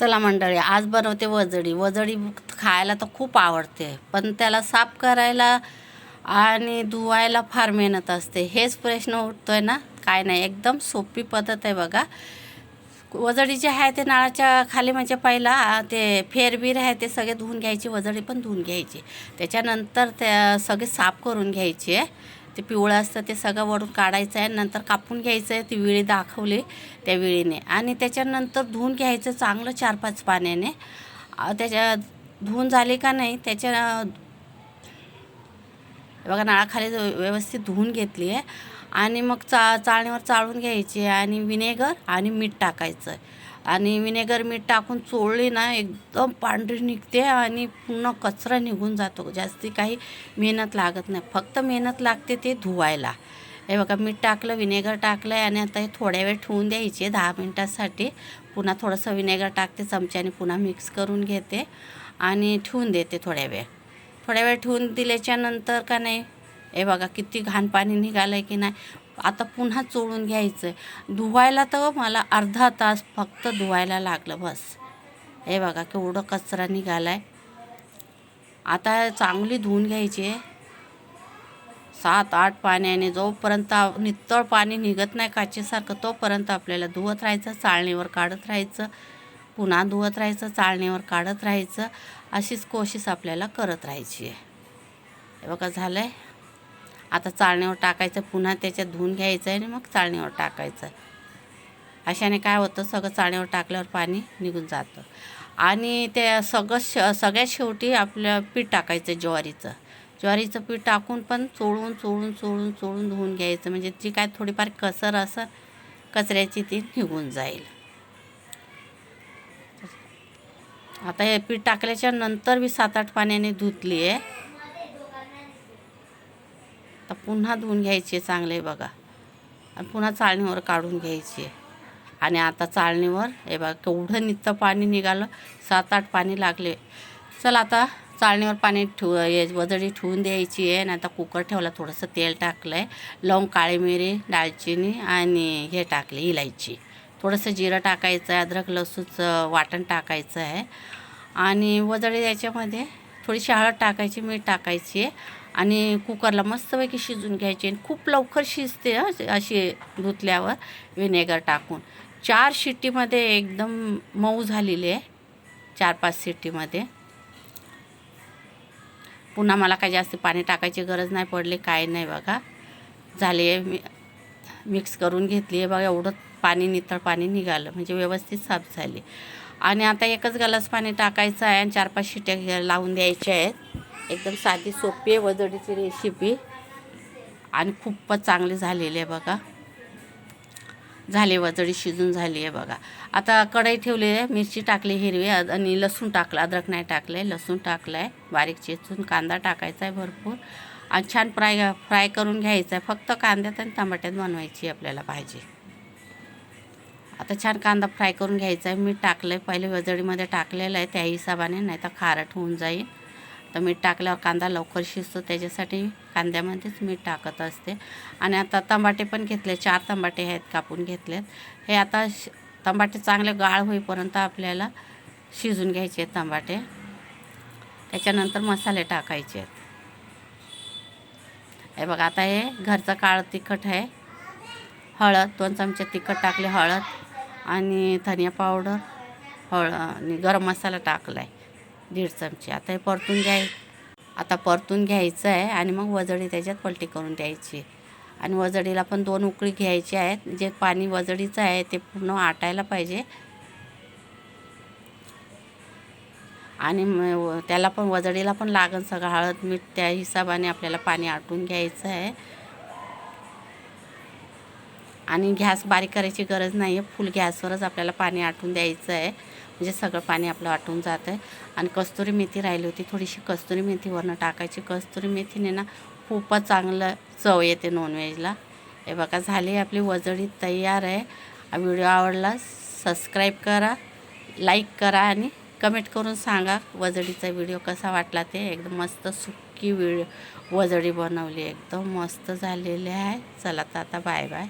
चला मंडळी आज बनवते वजडी. वजडी खायला तर खूप आवडते पण त्याला साफ करायला आणि धुवायला फार मेहनत असते. हेच प्रश्न उठतो आहे ना? काय नाही एकदम सोपी पद्धत आहे बघा. वजडी जे आहे ते नाळाच्या खाली म्हणजे पहिला ते फेरबीर आहे ते सगळे धुवून घ्यायचे वजडी पण धुवून घ्यायची. त्याच्यानंतर त्या सगळे साफ करून घ्यायचे. ते पिवळं असतं ते सगळं वरून काढायचं आहे. नंतर कापून घ्यायचं आहे ती विळी दाखवली त्या विळीने. आणि त्याच्यानंतर धुवून घ्यायचं चांगलं चार पाच पाण्याने त्याच्या धुवून झाली का नाही त्याच्या बघा नळाखाली व्यवस्थित धुवून घेतली आहे. आणि मग चा चाळणीवर चाळून घ्यायची आणि विनेगर आणि मीठ टाकायचं आहे. आणि विनेगर मीठ टाकून चोळली ना एकदम पांढरी निघते आणि पूर्ण कचरा निघून जातो. जास्ती काही मेहनत लागत नाही. फक्त मेहनत लागते ते धुवायला. हे बघा मीठ टाकलं विनेगर टाकलं आहे आणि आता हे थोड्या वेळ ठेवून द्यायचे दहा मिनटासाठी. पुन्हा थोडंसं विनेगर टाकते चमच्याने पुन्हा मिक्स करून घेते आणि ठेवून देते थोड्या वेळ. थोड्या वेळ ठेवून दिल्याच्यानंतर का नाही हे बघा किती घाण पाणी निघालं आहे की नाही. आता पुन्हा चोळून घ्यायचं आहे धुवायला तर मला अर्धा तास फक्त धुवायला लागलं बस. हे बघा केवढं कचरा निघाला आहे आता चांगली धुवून घ्यायची आहे. सात आठ पाण्याने जोपर्यंत नितळ पाणी निघत नाही काचेसारखं तोपर्यंत आपल्याला धुवत राहायचं चाळणीवर काढत राहायचं. पुन्हा धुवत राहायचं चाळणीवर काढत राहायचं. अशीच कोशिश आपल्याला करत राहायची आहे. हे बघा झालं आहे आता चाळणीवर टाकायचं पुन्हा त्याच्यात धुवून घ्यायचं आहे आणि मग चाळणीवर टाकायचं. अशाने काय होतं सगळं चाळणीवर टाकल्यावर पाणी निघून जातं. आणि ते सगळं श सगळ्यात शेवटी आपलं पीठ टाकायचं ज्वारीचं. ज्वारीचं पीठ टाकून पण चोळून चोळून चोळून चोळून धुवून घ्यायचं. म्हणजे जी काय थोडीफार कसर असं कचऱ्याची ती निघून जाईल. आता हे पीठ टाकल्याच्या नंतर मी सात आठ पाण्याने धुतली आहे आता पुन्हा धुवून घ्यायची आहे चांगले बघा. आणि पुन्हा चाळणीवर काढून घ्यायची. आहे आणि आता चाळणीवर हे बघा केवढं नित्त पाणी निघालं. सात आठ पाणी लागले. चल आता चाळणीवर पाणी ठेव वजडी ठेवून द्यायची आहे. आणि आता कुकर ठेवला थोडंसं तेल टाकलं आहे लवंग काळी मिरी दालचिनी आणि हे टाकले इलायची. थोडंसं जिरं टाकायचं आहे अद्रक लसूणचं वाटण टाकायचं आहे. आणि वजडी याच्यामध्ये थोडीशी हळद टाकायची मीठ टाकायची आहे. आणि कुकरला मस्तपैकी शिजून घ्यायची आणि खूप लवकर शिजते अशी धुतल्यावर विनेगर टाकून. चार शिट्टीमध्ये एकदम मऊ झालेली आहे चार पाच शिट्टीमध्ये. पुन्हा मला काही जास्त पाणी टाकायची गरज नाही पडली काय नाही बघा. झाले आहे मी मिक्स करून घेतली आहे बघा एवढं पाणी नितळ पाणी निघालं म्हणजे व्यवस्थित साफ झाली. आणि आता एकच गलास पाणी टाकायचं आहे आणि चार पाच शिट्या लावून द्यायच्या आहेत. एकदम साधी सोपी आहे वजडीची रेसिपी आणि खूपच चांगली झालेली आहे बघा. झाले वजडी शिजून झाली आहे बघा. आता कढई ठेवली आहे मिरची टाकली हिरवी आणि लसूण टाकलं अद्रक नाही टाकलं आहे लसूण टाकलं आहे बारीक चेचून कांदा टाकायचा आहे भरपूर. आणि छान फ्राय फ्राय करून घ्यायचा आहे फक्त कांद्यात आणि टमाट्यात बनवायची आपल्याला भाजी. आता छान कांदा फ्राय करून घ्यायचा आहे मीठ टाकलं आहे पहिले वजडीमध्ये टाकलेलं आहे त्या हिशोबाने नाही तर खारट होऊन जाईल. तर मीठ टाकल्यावर कांदा लवकर शिजतो त्याच्यासाठी कांद्यामध्येच मीठ टाकत असते. आणि आता टमाटे पण घेतले चार टमाटे आहेत कापून घेतलेत. हे आता श टमाटे चांगले गाळ होईपर्यंत आपल्याला शिजून घ्यायचे आहेत टमाटे त्याच्यानंतर मसाले टाकायचे आहेत. हे बघा आता हे घरचं काळं तिखट आहे. हळद दोन चमचे तिखट टाकले हळद आणि धनिया पावडर हळ आणि गरम मसाला टाकला आहे दीड चमचे. आता हे परतून घ्याय आता परतून घ्यायचं आहे आणि मग वजडी त्याच्यात पलटी करून द्यायची. आणि वजडीला पण दोन उकळी घ्यायची आहेत. जे पाणी वजडीचं आहे ते पूर्ण आटायला पाहिजे. आणि त्याला पण वजडीला पण लागन सगळं हळद मीठ त्या हिशोबाने आपल्याला पाणी आटून घ्यायचं आहे. आणि गॅस बारीक करायची गरज नाही आहे फुल गॅसवरच आपल्याला पाणी आटून द्यायचं आहे. म्हणजे सगळं पाणी आपलं आटून जातं आहे आणि कस्तुरी मेथी राहिली होती थोडीशी कस्तुरी मेथी वरनं टाकायची. कस्तुरी मेथीने ना खूपच चांगलं चव येते नॉनव्हेजला हे बघा झाली आपली वजडी तयार आहे. व्हिडिओ आवडला सबस्क्राईब करा लाईक करा आणि कमेंट करून सांगा वजडीचा व्हिडिओ कसा वाटला ते. एकदम मस्त सुक्की व्हिडिओ वजडी बनवली. एकदम मस्त झालेली आहे. चला तर आता बाय बाय